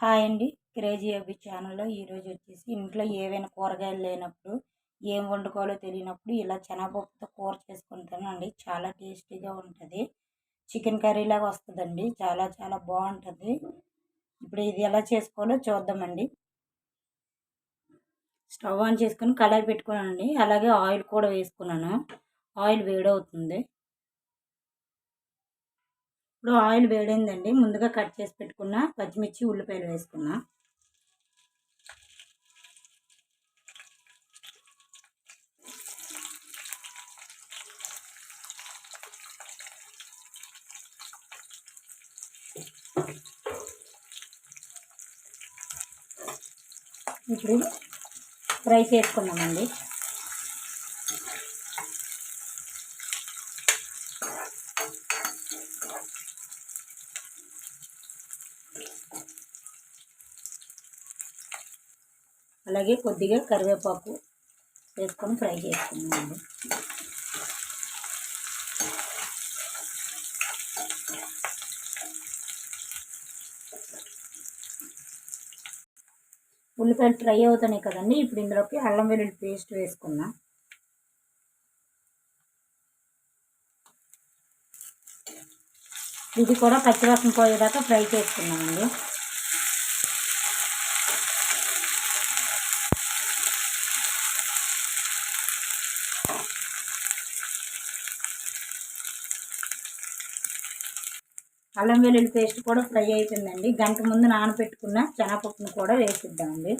Hi అండి. Crazy అబ్బి ఛానల్లో ఈరోజు వచ్చేసి ఇంట్లో ఏవైనా కూరగాయలు లేనప్పుడు ఏం వండుకోవాలో తెలియనప్పుడు ఇలా శనగపప్పుతో కూర చేసుకుంటానండి చాలా టేస్టీగా ఉంటుంది. చికెన్ కర్రీ లాగా వస్తుందండి. చాలా చాలా బాగుంటుంది. ఇప్పుడు ఇది ఎలా చేసుకోవాలో చూద్దామండి. స్టవ్ ఆన్ చేసుకుని కడాయి పెట్టుకున్నానండి. అలాగే ఆయిల్ కూడా వేసుకున్నాను. ఆయిల్ వేడవుతుంది. ఇప్పుడు ఆయిల్ వేడైందండి. ముందుగా కట్ చేసి పెట్టుకున్న పచ్చిమిర్చి ఉల్లిపాయలు వేసుకున్నా. ఇప్పుడు ఫ్రై చేసుకున్నామండి అలాగే కొద్దిగా కరివేపాకు వేసుకొని ఫ్రై చేసుకున్నామండి ఉల్లిపాయలు ఫ్రై అవుతున్నాయి కదండి ఇప్పుడు ఇందులోకి అల్లం వెల్లుల్లి పేస్ట్ వేసుకున్నా ఇది కూడా పచ్చివాసన పోయేదాకా ఫ్రై చేసుకున్నామండి అల్లం వెల్లుల్లి పేస్ట్ కూడా ఫ్రై అవుతుందండి గంట ముందు నానబెట్టుకున్న శనగపప్పును కూడా వేసిద్దామండి.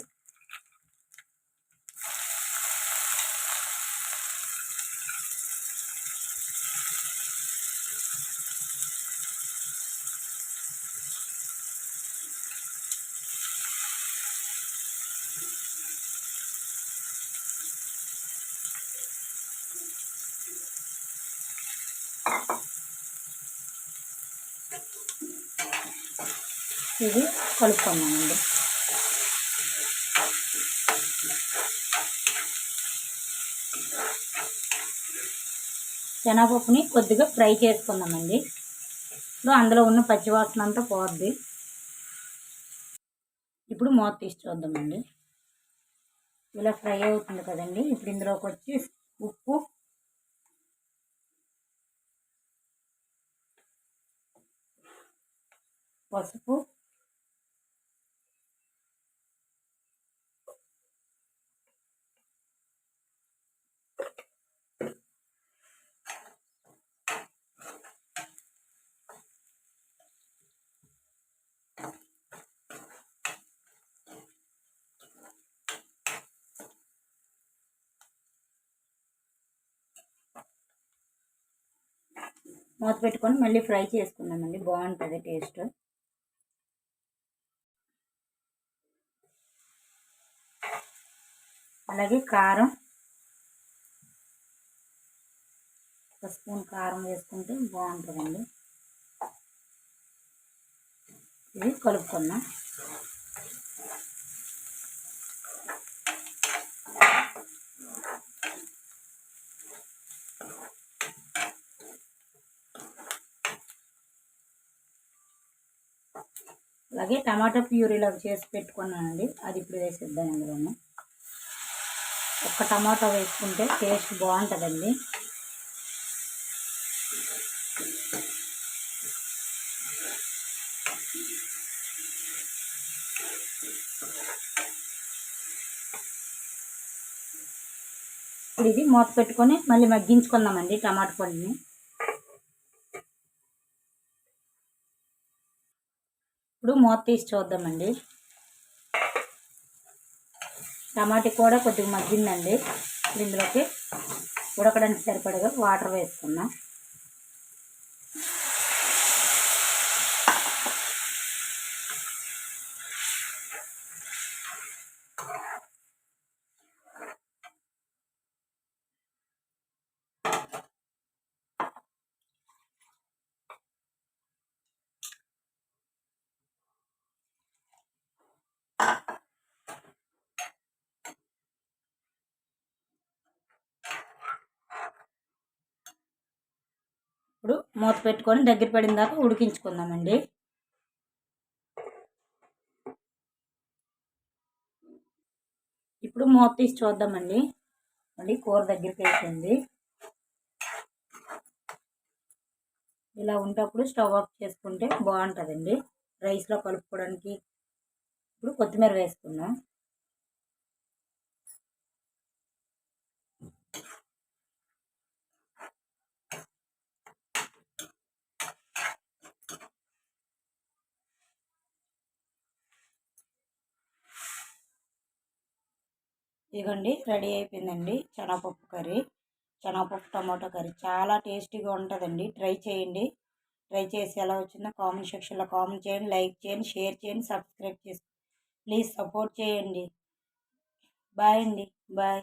ఇది కలుపుకున్నామండి శనగపప్పుని కొద్దిగా ఫ్రై చేసుకుందామండి. ఇప్పుడు అందులో ఉన్న పచ్చివాసన అంతా పోద్ది. ఇప్పుడు మూత తీసి చూద్దామండి. ఇలా ఫ్రై అవుతుంది కదండి. ఇప్పుడు ఇందులోకి వచ్చి ఉప్పు పసుపు మూత పెట్టుకొని మళ్ళీ ఫ్రై చేసుకుందామండి. బాగుంటుంది టేస్ట్. అలాగే కారం. ఒక స్పూన్ కారం వేసుకుంటే బాగుంటుందండి. ఇది కలుపుకుందాం. అలాగే టమాటా ప్యూరీలో చేసి పెట్టుకున్నానండి. అది ఇప్పుడు వేసేద్దాం అందులోనే ఒక టమాటా వేసుకుంటే టేస్ట్ బాగుంటుందండి. ఇప్పుడు ఇది మూత పెట్టుకొని మళ్ళీ మగ్గించుకుందామండి టమాటా పండుని. ఇప్పుడు మూత తీసి చూద్దామండి. టమాటా కూడా కొద్దిగా మగ్గిందండి. ఇందులోకి ఉడకడానికి సరిపడగా వాటర్ వేసుకున్నాం మూత పెట్టుకొని దగ్గర పడిన దాకా ఉడికించుకుందామండి. ఇప్పుడు మూత తీసి చూద్దామండి. మళ్ళీ కూర దగ్గరికి వేసింది ఇలా ఉంటప్పుడు స్టవ్ ఆఫ్ చేసుకుంటే బాగుంటుందండి. రైస్లో కలుపుకోవడానికి ఇప్పుడు కొత్తిమీర వేసుకున్నాం ఇదిగోండి రెడీ అయిపోయిందండి శనగపప్పు కర్రీ. శనగపప్పు టమాటో కర్రీ చాలా టేస్టీగా ఉంటుందండి. ట్రై చేయండి. ట్రై చేసి ఎలా వచ్చిందో కామెంట్ సెక్షన్లో కామెంట్ చేయండి లైక్ చేయండి షేర్ చేయండి సబ్స్క్రైబ్ చేసి ప్లీజ్ సపోర్ట్ చేయండి. బాయ్ అండి. బాయ్.